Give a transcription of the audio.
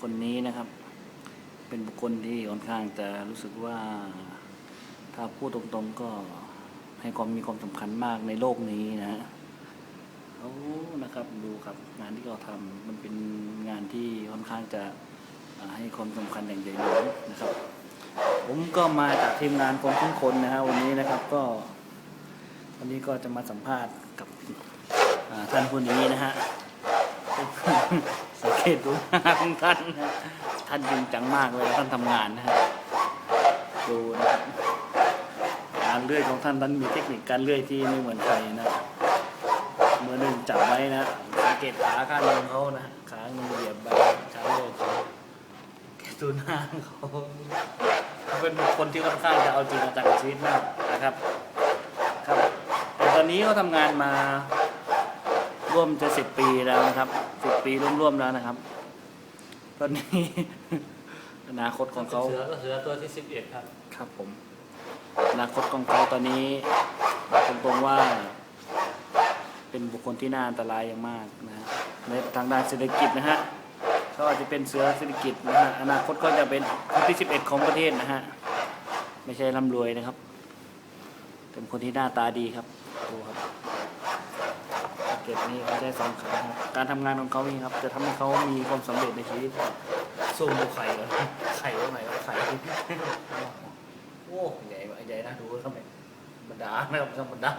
คนนี้นะครับ เป็นบุคคลที่ค่อนข้างจะรู้สึกว่าถ้าพูดตรงๆก็ให้ความมีความสำคัญมากในโลกนี้นะฮะเขานะครับดูครับงานที่เขาทำมันเป็นงานที่ค่อนข้างจะให้ความสำคัญอย่างใหญ่หลวงนะครับ ผมก็มาจากทีมงานคนคุ้นคนนะฮะวันนี้นะครับก็ วันนี้ก็จะมาสัมภาษณ์กับท่านผู้นี้นะฮะ เกตดูหน้าของท่าน ท่านจริงจังมากเลยท่านทำงานนะฮะดูนะครับการเลื่อยของท่านท่านมีเทคนิคการเลื่อยที่ไม่เหมือนใครนะเมื่อหนึ่งจับไว้นะสังเกตขาข้างหนึงเขานะขาหนึ่งเหยียบใบขาเลื่อยเขาแกดูหน้าเขาเขาเป็นคคลที่ค่อนข้างจะเอาจริงเอาจังกับชีวิตมากนะครับครับแต่ตอนนี้เขาทำงานมา ร่วมจะสิบปีแล้วนะครับสิบปีร่วมๆแล้วนะครับตอนนี้ อนาคตของเขาเสือก็เสือตัวที่สิบเอ็ดครับ ครับผม อนาคตของเขาตอนนี้บอกตรงๆว่า เป็นบุคคลที่น่าอันตรายอย่างมากนะฮะในทางด้านเศรษฐกิจนะฮะเขาอาจจะเป็นเสือเศรษฐกิจนะฮะอนาคตก็จะเป็นคนที่สิบเอ็ดของประเทศนะฮะไม่ใช่ร่ำรวยนะครับ เป็นคนที่หน้าตาดีครับดูครับ เก็บนี้เขาใช้สองขาครับการทำงานของเขานี่ครับ จะทำให้เขามีความสำเร็จในชีวิตสู้ดูไข่เหรอไข่ว่าไงวะไข่ โอ้ใหญ่ว่ะใหญ่นะดูครับธรรมดานะครับธรรมดา